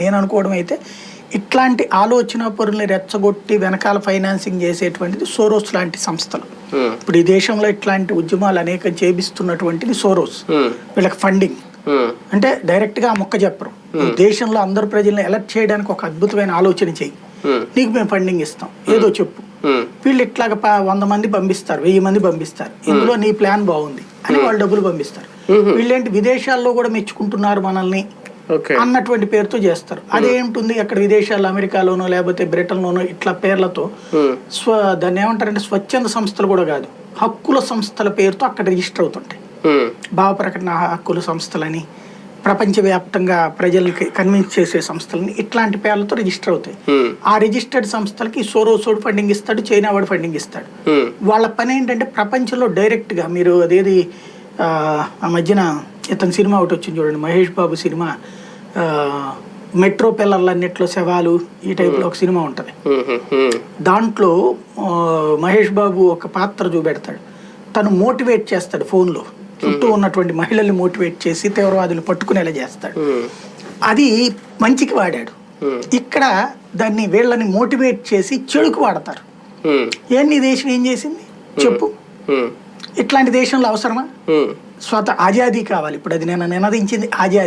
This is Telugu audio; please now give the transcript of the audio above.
నేను అనుకోవడం అయితే ఇట్లాంటి ఆలోచన పరుల్ని రెచ్చగొట్టి వెనకాల ఫైనాన్సింగ్ చేసేటువంటిది సోరోస్ లాంటి సంస్థలు. ఉమ్, ఇప్పుడు ఈ దేశంలో ఇట్లాంటి ఉద్యమాలు అనేక చేపిస్తున్నటువంటిది సోరోస్. ఉమ్, వీళ్ళకి ఫండింగ్ ఉమ్, అంటే డైరెక్ట్గా మొక్క చెప్పరు. దేశంలో అందరు ప్రజల్ని ఎలర్ట్ చేయడానికి ఒక అద్భుతమైన ఆలోచన చెయ్యి. ఉమ్, నీకు మేము ఫండింగ్ ఇస్తాం. ఏదో చెప్పు. వీళ్ళు ఇట్లాగ వంద మంది పంపిస్తారు వెయ్యి మంది పంపిస్తారు. ఇందులో నీ ప్లాన్ బాగుంది అని వాళ్ళు డబ్బులు పంపిస్తారు. వీళ్ళేంటి విదేశాల్లో కూడా మెచ్చుకుంటున్నారు మనల్ని? అన్నటువంటి పేరుతో చేస్తారు. అదేంటుంది? అక్కడ విదేశాల్లో అమెరికాలోనో లేకపోతే బ్రిటన్లోనో ఇట్లా పేర్లతో స్వ దాన్ని ఏమంటారంటే స్వచ్ఛంద సంస్థలు కూడా కాదు. హక్కుల సంస్థల పేరుతో అక్కడ రిజిస్టర్ అవుతుంటాయి. భావ ప్రకటన హక్కుల సంస్థలని ప్రపంచవ్యాప్తంగా ప్రజలకి కన్విన్స్ చేసే సంస్థలని ఇట్లాంటి పేర్లతో రిజిస్టర్ అవుతాయి. ఆ రిజిస్టర్డ్ సంస్థలకి సోరోసోడ్ ఫండింగ్ ఇస్తాడు చైనా వాడు ఫండింగ్ ఇస్తాడు. వాళ్ళ పని ఏంటంటే ప్రపంచంలో డైరెక్ట్గా మీరు అదేది ఆ మధ్యన ఇతని సినిమా ఒకటి వచ్చింది చూడండి మహేష్ బాబు సినిమా. మెట్రో పిల్లర్లన్నిట్లో శవాలు ఈ టైప్లో ఒక సినిమా ఉంటుంది. దాంట్లో మహేష్ బాబు ఒక పాత్ర చూపెడతాడు. తను మోటివేట్ చేస్తాడు ఫోన్లో. చుట్టూ ఉన్నటువంటి మహిళల్ని మోటివేట్ చేసి తీవ్రవాదులు పట్టుకునేలా చేస్తాడు. అది మంచికి వాడాడు. ఇక్కడ దాన్ని వీళ్ళని మోటివేట్ చేసి చెడుకు వాడతారు. ఏం నీ దేశం ఏం చేసింది? చెప్పు. ఇట్లాంటి దేశంలో అవసరమా. స్వత ఆజాదీ కావాలి. ఇప్పుడు అది నేను నినదించింది ఆజాదీ.